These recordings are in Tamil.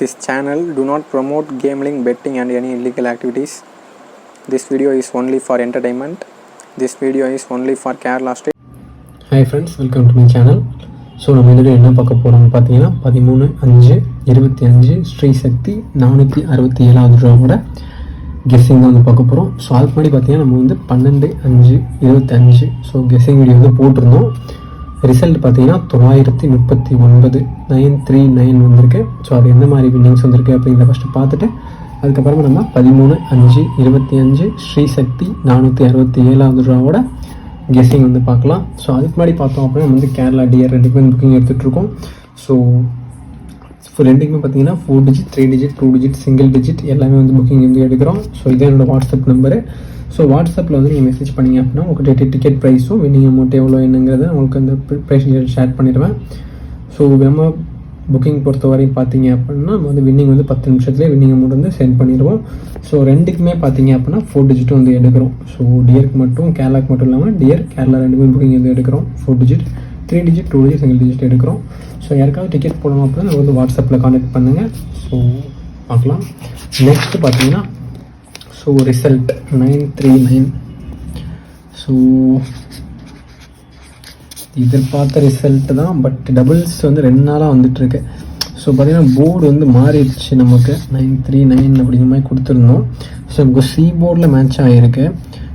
This channel do not promote gambling, betting and any illegal activities. This video is only for entertainment. This video is only for Kerala state. Hi friends welcome to my channel so நம்ம இதில் என்ன பார்க்க போகிறோம்னு பார்த்தீங்கன்னா பதிமூணு அஞ்சு இருபத்தி அஞ்சு ஸ்ரீ சக்தி நானூற்றி அறுபத்தி ஏழாவது ரூபாவோட கெஸ்ஸிங் தான் வந்து பார்க்க போகிறோம் ஸோ அதுக்கு முன்னாடி பார்த்தீங்கன்னா நம்ம வந்து பன்னெண்டு அஞ்சு இருபத்தஞ்சு ஸோ கெஸ்ஸிங் வீடியோ வந்து போட்டிருந்தோம் ரிசல்ட் பார்த்தீங்கன்னா தொள்ளாயிரத்தி முப்பத்தி ஒன்பது நைன் த்ரீ நைன் வந்திருக்கு. ஸோ அது எந்த மாதிரி வின்னிங்ஸ் வந்திருக்கு அப்படிங்கிறத ஃபஸ்ட்டு பார்த்துட்டு அதுக்கப்புறமா நம்ம பதிமூணு அஞ்சு இருபத்தி அஞ்சு ஸ்ரீ சக்தி நானூற்றி அறுபத்தி ஏழாவது ரூபாவோட கெஸ்ஸிங் வந்து பார்க்கலாம். ஸோ அதுக்கு முன்னாடி பார்த்தோம் அப்படின்னா வந்து கேரளா டிஆர் ரெண்டுக்குமே புக்கிங் எடுத்துகிட்ருக்கோம் ஸோ ஸோ ரெண்டுக்குமே பார்த்தீங்கன்னா four digit three digit two digit single digit எல்லாமே வந்து புக்கிங் வந்து எடுக்கிறோம். ஸோ இதே என்னோட வாட்ஸ்அப் நம்பரு ஸோ வாட்ஸ்அப்பில் வந்து நீங்கள் மெசேஜ் பண்ணிங்க அப்படின்னா உங்களுக்கு டிக்கெட் ப்ரைஸும் வின்னிங் அமௌண்ட் எவ்வளோ என்னங்கிறத உங்களுக்கு அந்த ப்ரைஸ் ஷேர் பண்ணிடுவேன். ஸோ நம்ம புக்கிங் பொறுத்த வரையும் பார்த்தீங்க அப்படின்னா நம்ம வந்து வின்னிங் வந்து பத்து நிமிஷத்துலேயே வின்னிங் அமௌண்ட் வந்து சென்ட் பண்ணிடுவோம். ஸோ ரெண்டுக்குமே பார்த்தீங்க அப்படின்னா ஃபோர் டிஜிட்டும் வந்து எடுக்கிறோம். ஸோ டியருக்கு மட்டும் கேரளாக்கு மட்டும் இல்லாமல் டியர் கேரளா ரெண்டுமே புக்கிங் வந்து எடுக்கிறோம். Four digit three digit two digit single digit எடுக்கிறோம். ஸோ யாருக்காவது டிக்கெட் போடணும் அப்படின்னா வந்து வாட்ஸ்அப்பில் கான்டாக்ட் பண்ணுங்கள் ஸோ பார்க்கலாம். நெக்ஸ்ட் பார்த்தீங்கன்னா so result nine three nine so எதிர்பார்த்த ரிசல்ட் தான் பட் டபுள்ஸ் வந்து ரெண்டு நாளாக வந்துட்டுருக்கு. ஸோ பார்த்தீங்கன்னா போர்டு வந்து மாறிடுச்சு நமக்கு. நைன் த்ரீ நைன் அப்படிங்கிற மாதிரி கொடுத்துருந்தோம். ஸோ நமக்கு சி போர்டில் மேட்ச் ஆகிருக்கு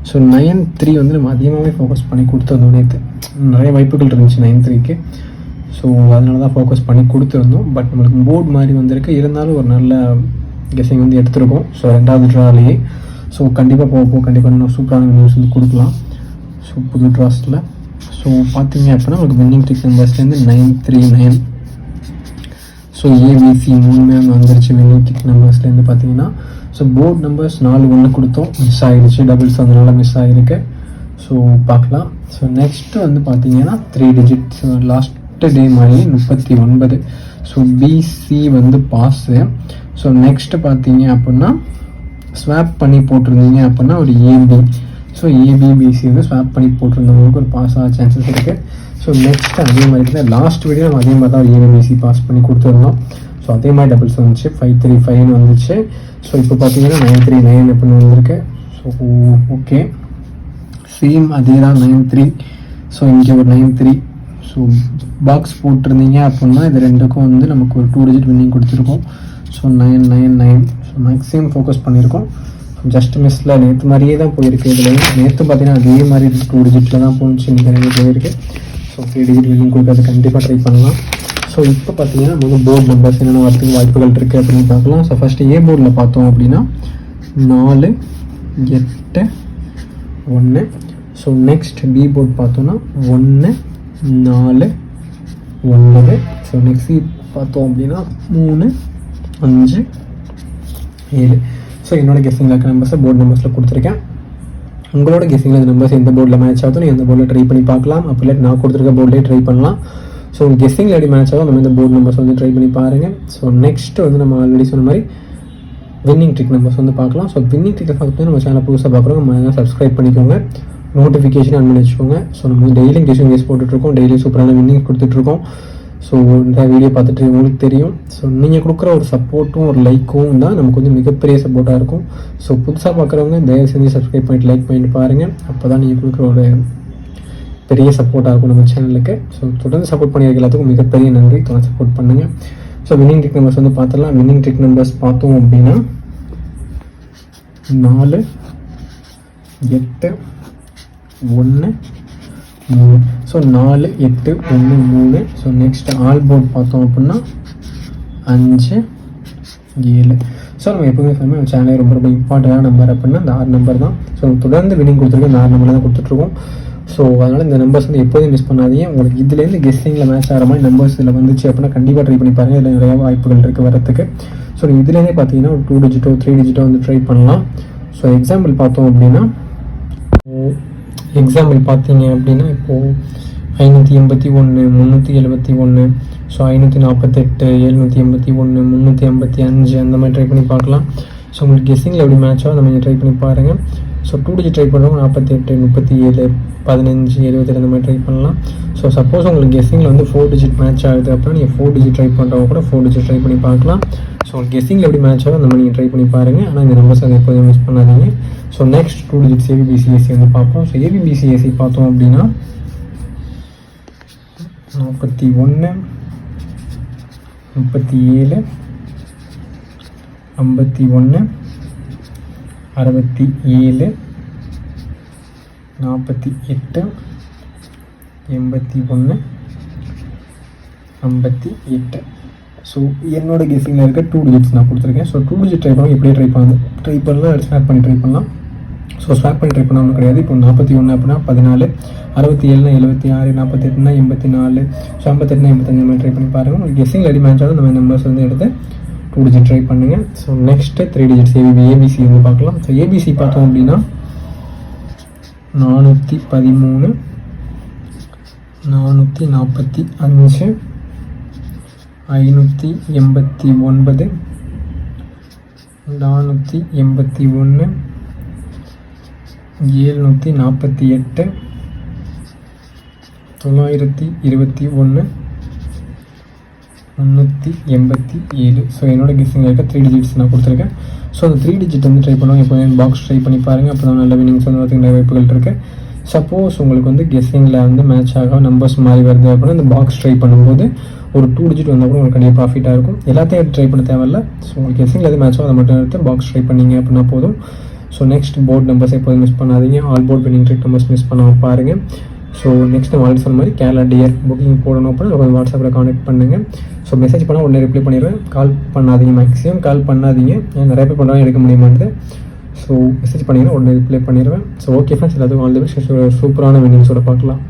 ஸோ நைன் த்ரீ வந்து நம்ம அதிகமாகவே ஃபோக்கஸ் பண்ணி கொடுத்துருந்தோம் நேற்று நிறைய வாய்ப்புகள் இருந்துச்சு நைன் த்ரீக்கு ஸோ அதனால தான் ஃபோக்கஸ் பண்ணி கொடுத்துருந்தோம். பட் நம்மளுக்கு போர்டு மாதிரி வந்திருக்கு. இருந்தாலும் ஒரு நல்ல கெஸிங் வந்து எடுத்திருக்கோம். ஸோ ரெண்டாவது ட்ராலேயே ஸோ கண்டிப்பாக போக போக கண்டிப்பாக இன்னும் சூப்பரான நியூஸ் வந்து கொடுக்கலாம். ஸோ புது ட்ராஸ்ட்டில் ஸோ பார்த்தீங்க அப்படின்னா உங்களுக்கு winning trick நம்பர்ஸ்லேருந்து nine three nine so ABC மூணுமே அங்கே வந்துருச்சு. வின்னிங் டிக் நம்பர்ஸ்லேருந்து பார்த்தீங்கன்னா. ஸோ போர்ட் நம்பர்ஸ் நாலு ஒன்று கொடுத்தோம். மிஸ் ஆகிடுச்சு டபுள்ஸ் அதனால மிஸ் ஆகிருக்கு ஸோ பார்க்கலாம். ஸோ நெக்ஸ்ட்டு வந்து பார்த்தீங்கன்னா three digits last last day மாதிரி முப்பத்தி ஒன்பது. ஸோ பிசி வந்து பாஸு ஸோ நெக்ஸ்ட்டு பார்த்தீங்க அப்படின்னா ஸ்வாப் பண்ணி போட்டிருந்தீங்க அப்படின்னா ஒரு ஏபி ஸோ ஏபிபிசி வந்து ஸ்வாப் பண்ணி போட்டிருந்தவங்களுக்கு ஒரு பாஸ் ஆக சான்சஸ் இருக்குது ஸோ நெக்ஸ்ட் அதே மாதிரி தான் லாஸ்ட் வீடியோ நம்ம அதே மாதிரி தான் ஏபிபிசி பாஸ் பண்ணி கொடுத்துருந்தோம். ஸோ அதே மாதிரி டபுள்ஸ் வந்துச்சு. ஃபைவ் த்ரீ ஃபைவ்னு வந்துச்சு. ஸோ இப்போ பார்த்தீங்கன்னா நைன் த்ரீ நைன் அப்படின்னு வந்திருக்கு. ஸோ ஓகே சேம் அதே தான் நைன் த்ரீ ஸோ இங்கே ஒரு நைன் த்ரீ ஸோ பாக்ஸ் போட்டிருந்தீங்க அப்படின்னா இது ரெண்டுக்கும் வந்து நமக்கு ஒரு டூ டிஜிட் வின்னிங் கொடுத்துருக்கோம். So nine nine nine so maximum focus பண்ணியிருக்கோம். ஜஸ்ட் மிஸ்ல நேற்று மாதிரியே தான் போயிருக்கு இதில். நேற்று பார்த்தீங்கன்னா அதே மாதிரி டூ டிஜிட்டில் தான் போணுச்சு. இன்றைக்கி போயிருக்கு. ஸோ த்ரீ டிஜிட் வின்னிங் கொடுக்காது கண்டிப்பாக ட்ரை பண்ணலாம். ஸோ இப்போ பார்த்தீங்கன்னா நமக்கு போர்டு நம்பர்ஸ் என்னென்ன வரதுக்கு வாய்ப்புகள் இருக்குது அப்படின்னு பார்க்கலாம். ஸோ ஃபஸ்ட்டு ஏ போர்டில் பார்த்தோம் அப்படின்னா நாலு எட்டு ஒன்று ஸோ நெக்ஸ்ட் பி போர்ட் பார்த்தோன்னா ஒன்று நாலு ஒன்பது. ஸோ நெக்ஸ்ட் பார்த்தோம் அப்படின்னா மூணு அஞ்சு ஏழு. ஸோ என்னோட கெஸ்ஸிங் லக் நம்பர்ஸை போர்டு நம்பர்ஸில் கொடுத்துருக்கேன். உங்களோட கெஸ்ஸிங் லக் நம்பர்ஸ் எந்த போர்டில் மேட்ச் ஆகுதோ நீங்கள் எந்த போர்டில் ட்ரை பண்ணி பார்க்கலாம். அப்படி இல்லை நான் கொடுத்துருக்க போர்டிலே ட்ரை பண்ணலாம். ஸோ உங்கள் கெஸ்ஸிங்கில் எப்படி மேட்ச் ஆகும் நம்ம இந்த போர்டு நம்பர்ஸ் வந்து ட்ரை பண்ணி பாருங்கள் ஸோ நெக்ஸ்ட் வந்து நம்ம ஆல்ரெடி சொன்ன மாதிரி வின்னிங் ட்ரிக் நம்பர்ஸ் வந்து பார்க்கலாம். ஸோ வின்னிங் ட்ரிக்கை பார்த்து நம்ம சேனல் புதுசாக பார்க்குறோம் நம்ம சப்ஸ்கிரைப் பண்ணிக்கோங்க. நோட்டிஃபிகேஷன் ஆன் பண்ணி வச்சுக்கோங்க. ஸோ நம்ம டெய்லியும் கெஸ்ஸிங் கேஸ் போட்டுட்ருக்கோம் டெய்லியும் சூப்பரான வின்னிங் கொடுத்துட்ருக்கோம் ஸோ இந்த வீடியோ பார்த்துட்டு உங்களுக்கு தெரியும். ஸோ நீங்கள் கொடுக்குற ஒரு சப்போர்ட்டும் ஒரு லைக்கும் தான் நமக்கு வந்து மிகப்பெரிய சப்போர்ட்டாக இருக்கும். ஸோ புதுசாக பார்க்குறவங்க தயவு செஞ்சு சப்ஸ்கிரைப் பண்ணிட்டு லைக் பண்ணிட்டு பாருங்கள் அப்போ தான் நீங்கள் கொடுக்குற ஒரு பெரிய சப்போர்ட்டாக இருக்கும் நம்ம சேனலுக்கு ஸோ தொடர்ந்து சப்போர்ட் பண்ணியிருக்க எல்லாத்துக்கும் மிகப்பெரிய நன்றி. தொடர்ந்து சப்போர்ட் பண்ணுங்கள் ஸோ வின்னிங் ட்ரிக் நம்பர்ஸ் வந்து பார்த்துடலாம். வின்னிங் ட்ரிக் நம்பர்ஸ் பார்த்தோம் அப்படின்னா நாலு எட்டு ஒன்று மூணு ஸோ நாலு எட்டு ஒன்று மூணு. ஸோ நெக்ஸ்ட் ஆல் போர்ட் பார்த்தோம் அப்படின்னா அஞ்சு ஏழு. ஸோ நம்ம எப்பவுமே சொல்லுமே நம்ம சேனலே ரொம்ப ரொம்ப இம்பார்ட்டண்டான நம்பர் அப்படின்னா இந்த ஆறு நம்பர் தான். ஸோ தொடர்ந்து வினிங் கொடுத்துருக்கோம் இந்த ஆறு நம்பர் தான் கொடுத்துட்ருக்கோம். ஸோ அதனால் இந்த நம்பர்ஸ் வந்து எப்போதும் மிஸ் பண்ணாதீங்க. உங்களுக்கு இதுலேருந்து கெஸ்டிங்கில் மேட்ச் ஆகிற மாதிரி நம்பர்ஸ் இதில் வந்துச்சு அப்படின்னா கண்டிப்பாக ட்ரை பண்ணி பாருங்கள் இதில் நிறைய வாய்ப்புகள் இருக்குது வரத்துக்கு ஸோ நீங்கள் இதுலேருந்தே பார்த்தீங்கன்னா ஒரு டூ டிஜிட்டோ த்ரீ டிஜிட்டோ வந்து ட்ரை பண்ணலாம். ஸோ எக்ஸாம்பிள் பார்த்தோம் அப்படின்னா எக்ஸாம்பிள் பார்த்தீங்க அப்படின்னா இப்போது ஐநூற்றி எண்பத்தி ஒன்று முந்நூற்றி எழுபத்தி ஒன்று ஸோ ஐநூற்றி நாற்பத்தெட்டு எழுநூற்றி எண்பத்தி ஒன்று முந்நூற்றி ஐம்பத்தி அஞ்சு அந்த மாதிரி ட்ரை பண்ணி பார்க்கலாம். ஸோ உங்களுக்கு கெஸ்ஸிங்கில் எப்படி மேட்ச் ஆகும் மாதிரி ட்ரை பண்ணி பாருங்கள் ஸோ டூ டிஜிட் ட்ரை பண்ணுறவங்க நாற்பத்தி எட்டு முப்பத்தி ஏழு பதினஞ்சு எழுபத்தி அந்த மாதிரி ட்ரை பண்ணலாம். ஸோ சப்போஸ் உங்களுக்கு கெஸ்ஸிங்கில் வந்து ஃபோர் டிஜிட் மேட்ச் ஆகுது அப்படின்னா நீங்கள் ஃபோர் டிஜிட் ட்ரை பண்ணுறவங்க கூட ஃபோர் டிஜிட் ட்ரை பண்ணி பார்க்கலாம். ஸோ உங்களுக்கு கெஸ்ஸிங்கில் எப்படி மேட்ச் ஆகும் அந்த மாதிரி நீங்கள் ட்ரை பண்ணி பாருங்கள் ஆனால் இந்த நம்பர்ஸ் அதை எப்போதும் மிஸ் பண்ணாதீங்க. So next two digits ABBCSC வந்து பார்ப்போம். ஸோ ஏபிபிசிஎஸ்சி பார்த்தோம் அப்படின்னா நாற்பத்தி ஒன்று முப்பத்தி ஏழு ஐம்பத்தி ஒன்று அறுபத்தி ஏழு நாற்பத்தி எட்டு எண்பத்தி ஒன்று ஐம்பத்தி எட்டு. ஸோ என்னோடய கெஸிங்கில் இருக்க டூ டிஜிட்ஸ் நான் கொடுத்துருக்கேன். ஸோ டூ டிஜிட் ட்ரை பண்ணால் எப்படி ட்ரை பண்ணலாம் ட்ரை பண்ணலாம் ஸ்வாப் பண்ணி ட்ரை பண்ணலாம்? ஸோ ஸ்வாப் பண்ணி ட்ரை பண்ணாமல் ஒன்றும் கிடையாது. இப்போ நாற்பத்தி ஒன்று அப்படின்னா பதினாலு அறுபத்தி ஏழுனா எழுபத்தி ஆறு நாற்பத்தி எட்டுனா எண்பத்தி நாலு. ஸோ ஐம்பத்தெட்டுனா எண்பத்தஞ்சு மாதிரி ட்ரை பண்ணி பாருங்கள் உங்களுக்கு கெஸிங் ரெடி மேட்ச் ஆகும் இந்த மாதிரி நம்பர்ஸ் வந்து எடுத்து பிடிச்சி ட்ரை பண்ணுங்கள் so next three digits ABB ABC வந்து பார்க்கலாம். ஸோ ஏபிசி பார்த்தோம் அப்படின்னா நானூற்றி பதிமூணு நானூற்றி நாற்பத்தி அஞ்சு ஐநூற்றி எண்பத்தி ஒன்பது நானூற்றி எண்பத்தி ஒன்று ஏழ்நூற்றி நாற்பத்தி எட்டு தொள்ளாயிரத்தி இருபத்தி ஒன்று முந்நூற்றி எண்பத்தி ஏழு. ஸோ என்னோட கெஸ்ஸிங் இருக்க த்ரீ டிஜிட்ஸ் நான் கொடுத்துருக்கேன். ஸோ அந்த த்ரீ டிஜிட் வந்து ட்ரை பண்ணுவோம். இப்போ பாக்ஸ் ட்ரை பண்ணி பாருங்கள் அப்போ தான் நல்ல வினிங்ஸ் வந்து வரதுக்கு நிறைய வாய்ப்புகள் இருக்குது சப்போஸ் உங்களுக்கு வந்து கெஸ்ஸிங்கில் வந்து மேட்ச் ஆக நம்பர்ஸ் மாறி வருது அப்படின்னா அந்த பாக்ஸ் ட்ரை பண்ணும்போது ஒரு டூ டிஜிட் வந்தால் கூட உங்களுக்கு கண்டிப்பாக ப்ராஃபிட்டாக இருக்கும். எல்லாத்தையும் ட்ரை பண்ண தேவையில்ல. ஸோ உங்களுக்கு கெஸ்ஸிங்கில் எது மேட்சோ அதை மட்டும் எடுத்து பாக்ஸ் ட்ரை பண்ணீங்க அப்படின்னா போதும். ஸோ நெக்ஸ்ட் போர்ட் நம்பர்ஸ் எப்போதும் மிஸ் பண்ணாதீங்க. All board winning trick numbers miss பண்ணாமல் பாருங்கள் ஸோ நெக்ஸ்ட் நம்ம ஆல்ரெடி சொன்ன மாதிரி கேரளா டியர் புக்கிங் போடணும் அப்படின்னா கொஞ்சம் வாட்ஸ்அப்பில் கான்டெக்ட் பண்ணுங்கள் ஸோ மெசேஜ் பண்ணால் உடனே ரிப்ளை பண்ணிடுவேன் கால் பண்ணாதீங்க மேக்ஸிமம் கால் பண்ணாதீங்க. ஏன்னா நிறைய பேர் பண்ணுறாங்க எடுக்க முடியுமான்றது ஸோ மெசேஜ் பண்ணிங்கன்னா உடனே ரிப்ளை பண்ணிடுவேன் ஸோ ஓகே ஃப்ரெண்ட்ஸ் எல்லாத்துக்கும் ஆல் தி பெஸ்ட் சூப்பரான வெண்டிங்ஸோட பார்க்கலாம்.